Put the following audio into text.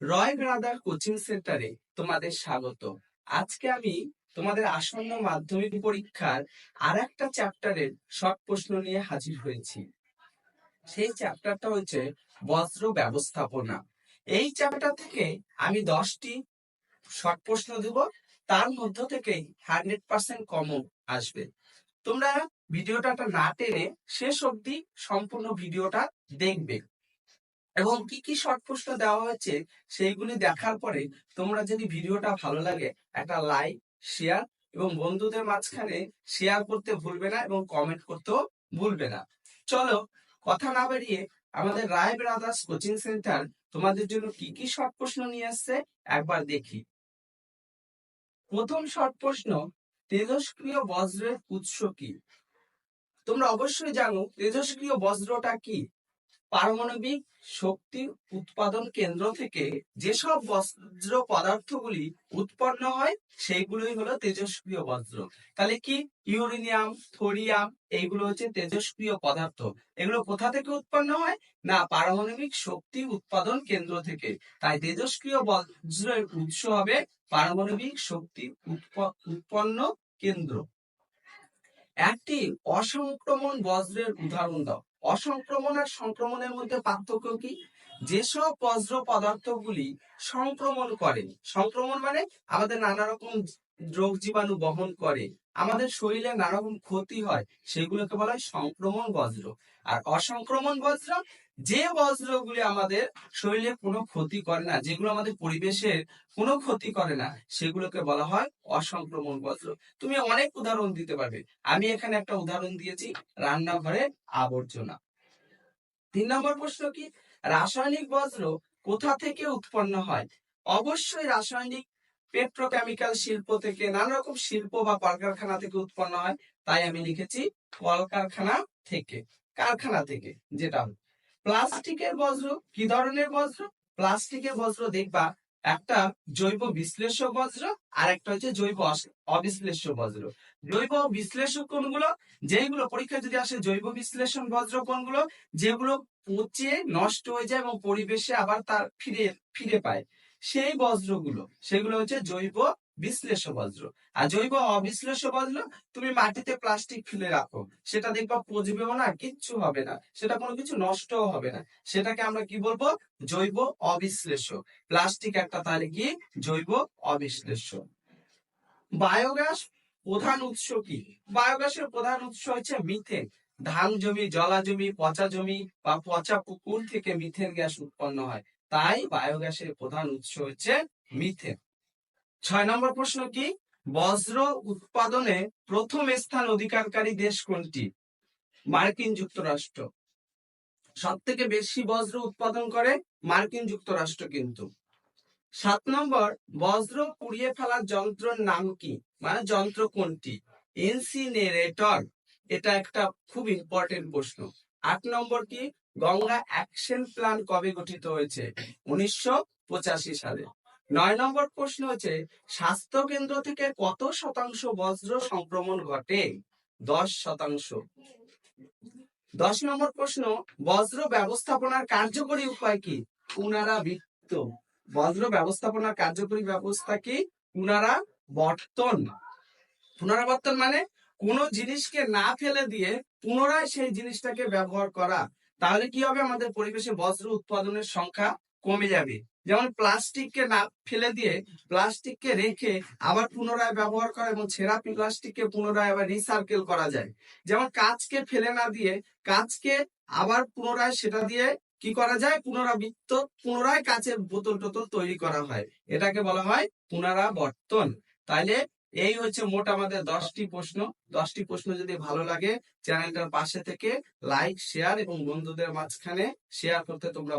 রয় brother coaching সেন্টারে তোমাদের স্বাগত। আজকে আমি তোমাদের আসন্ন মাধ্যমিক পরীক্ষার আর একটা চ্যাপ্টারের শর্ট প্রশ্ন নিয়ে হাজির হয়েছি। সেই চ্যাপ্টারটা হচ্ছে বজ্র ব্যবস্থাপনা। এই চ্যাপ্টার থেকে আমি দশটি শর্ট প্রশ্ন দেব, তার মধ্য থেকেই হান্ড্রেড পার্সেন্ট কমন আসবে। তোমরা ভিডিওটা না টেনে শেষ অবধি সম্পূর্ণ ভিডিওটা দেখবে। এবং কি কি শর্ট প্রশ্ন দেওয়া হয়েছে সেইগুলি দেখার পরে তোমরা যদি ভিডিওটা ভালো লাগে একটা লাইক শেয়ার এবং বন্ধুদের মাঝখানে শেয়ার করতে ভুলবে না এবং কমেন্ট করতেও ভুলবে না। চলো, কথা না বেরিয়ে আমাদের রায় ব্রাদার্স কোচিং সেন্টার তোমাদের জন্য কি কি শর্ট প্রশ্ন নিয়ে আসছে একবার দেখি। প্রথম শর্ট প্রশ্ন, তেজস্ক্রিয় বজ্রের উৎস কি? তোমরা অবশ্যই জানো তেজস্ক্রিয় বজ্রটা কি? পারমাণবিক শক্তি উৎপাদন কেন্দ্র থেকে যেসব বজ্র পদার্থগুলি উৎপন্ন হয়, সেইগুলোই হলো তেজস্ক্রিয় বজ্র তাহলে কি? ইউরেনিয়াম, থোরিয়াম, এইগুলো হচ্ছে তেজস্ক্রিয় পদার্থ। এগুলো কোথা থেকে উৎপন্ন হয়? না, পারমাণবিক শক্তি উৎপাদন কেন্দ্র থেকে। তাই তেজস্ক্রিয় বজ্রের উৎস হবে পারমাণবিক শক্তি উৎপ- উৎপন্ন কেন্দ্র। একটি অসংক্রমণ বজ্রের উদাহরণ দাও। অসংক্রমণ আর সংক্রমণের মধ্যে পার্থক্য কি? যেসব বজ্র পদার্থগুলি সংক্রমণ করেন। সংক্রমণ মানে আমাদের নানা রকম রোগ জীবাণু বহন করে। আমাদের শরীরে নানারকম ক্ষতি হয়, সেগুলোকে বলা হয় সংক্রমণ বজ্র। আর অসংক্রমণ বজ্র, যে বজ্রগুলি আমাদের শরীরে কোনো ক্ষতি করে না, যেগুলো আমাদের পরিবেশের কোনো ক্ষতি করে না, সেগুলোকে বলা হয় অসংক্রমণ বজ্র। তুমি অনেক উদাহরণ দিতে পারবে। আমি এখানে একটা উদাহরণ দিয়েছি রান্নাঘরের আবর্জনা। তিন নম্বর প্রশ্ন কি? রাসায়নিক বজ্র কোথা থেকে উৎপন্ন হয়? অবশ্যই রাসায়নিক পেট্রোকেমিক্যাল শিল্প থেকে নানা রকম শিল্প বা কলকারখানা থেকে উৎপন্ন হয়, তাই আমি লিখেছি কলকারখানা থেকে, কারখানা থেকে, যেটা। প্লাস্টিকের বজ্র কি ধরনের বজ্র প্লাস্টিকের বজ্র দেখবা, একটা জৈব বিশ্লেষক বজ্র আর একটা হচ্ছে জৈব অবিশ্লেষ্য বজ্র জৈব বিশ্লেষক কোনগুলো? যেগুলো পরীক্ষা যদি আসে জৈব বিশ্লেষণ বজ্র কোনগুলো? যেগুলো পচে নষ্ট হয়ে যায় এবং পরিবেশে আবার তার ফিরে ফিরে পায়। সেই বজ্রগুলো, সেগুলো হচ্ছে জৈব বিশ্লেষ্য বজ্র। আর জৈব অবিশ্লেষ বজ্র তুমি মাটিতে প্লাস্টিক ফেলে রাখো, সেটা দেখবা পচবেও না, কিচ্ছু হবে না, সেটা কোনো কিছু নষ্টও হবে না। সেটাকে আমরা কি বলব? জৈব অবিশ্লেষ্য। প্লাস্টিক একটা তাহলে কি? জৈব অবিশ্লেষ্য। বায়োগ্যাস প্রধান উৎস কি? বায়োগ্যাসের প্রধান উৎস হচ্ছে মিথেন ধান জমি, জলা জমি, পচা জমি বা পচা পুকুর থেকে মিথেন গ্যাস উৎপন্ন হয়। তাই বায়োগ্যাসের প্রধান উৎস হচ্ছে মিথেন ছয় নম্বর প্রশ্ন কি? বজ্র উৎপাদনে প্রথম স্থান অধিকারকারী দেশ কোনটি? মার্কিন যুক্তরাষ্ট্র। সব থেকে বেশি বজ্র উৎপাদন করে মার্কিন যুক্তরাষ্ট্র কিন্তু। সাত নম্বর, বজ্র পুড়িয়ে ফেলার যন্ত্রের নাম কি? মানে যন্ত্র কোনটি? ইনসিনেরেটর। এটা একটা খুব ইম্পর্টেন্ট প্রশ্ন। আট নম্বর কি? গঙ্গা অ্যাকশন প্ল্যান কবে গঠিত হয়েছে? উনিশশো পঁচাশি সালে। নয় নম্বর প্রশ্ন হচ্ছে, স্বাস্থ্য কেন্দ্র থেকে কত শতাংশ বজ্র সংক্রমণ ঘটে? দশ শতাংশ। দশ নম্বর প্রশ্ন, বজ্র ব্যবস্থাপনার কার্যকরী উপায় কি? পুনরাবৃত্ত। বজ্র ব্যবস্থাপনার কার্যকরী ব্যবস্থা কি? পুনরাবর্তন। পুনরাবর্তন মানে কোনো জিনিসকে না ফেলে দিয়ে পুনরায় সেই জিনিসটাকে ব্যবহার করা। তাহলে কি হবে? আমাদের পরিবেশে বজ্র উৎপাদনের সংখ্যা কমে যাবে। যেমন প্লাস্টিককে না ফেলে দিয়ে প্লাস্টিককে রেখে আবার পুনরায় ব্যবহার করা এবং ছেঁড়া প্লাস্টিককে পুনরায় আবার রিসার্কেল করা যায়। যেমন কাঁচকে ফেলে না দিয়ে কাঁচকে আবার পুনরায় সেটা দিয়ে কি করা যায়? পুনরাবৃত্ত, পুনরায় কাঁচের বোতল টোতল তৈরি করা হয়। এটাকে বলা হয় পুনরাবর্তন। তাইলে এই হচ্ছে মোট আমাদের দশটি প্রশ্ন। দশটি প্রশ্ন যদি ভালো লাগে, চ্যানেলটার পাশে থেকে লাইক শেয়ার এবং বন্ধুদের মাঝখানে শেয়ার করতে তোমরা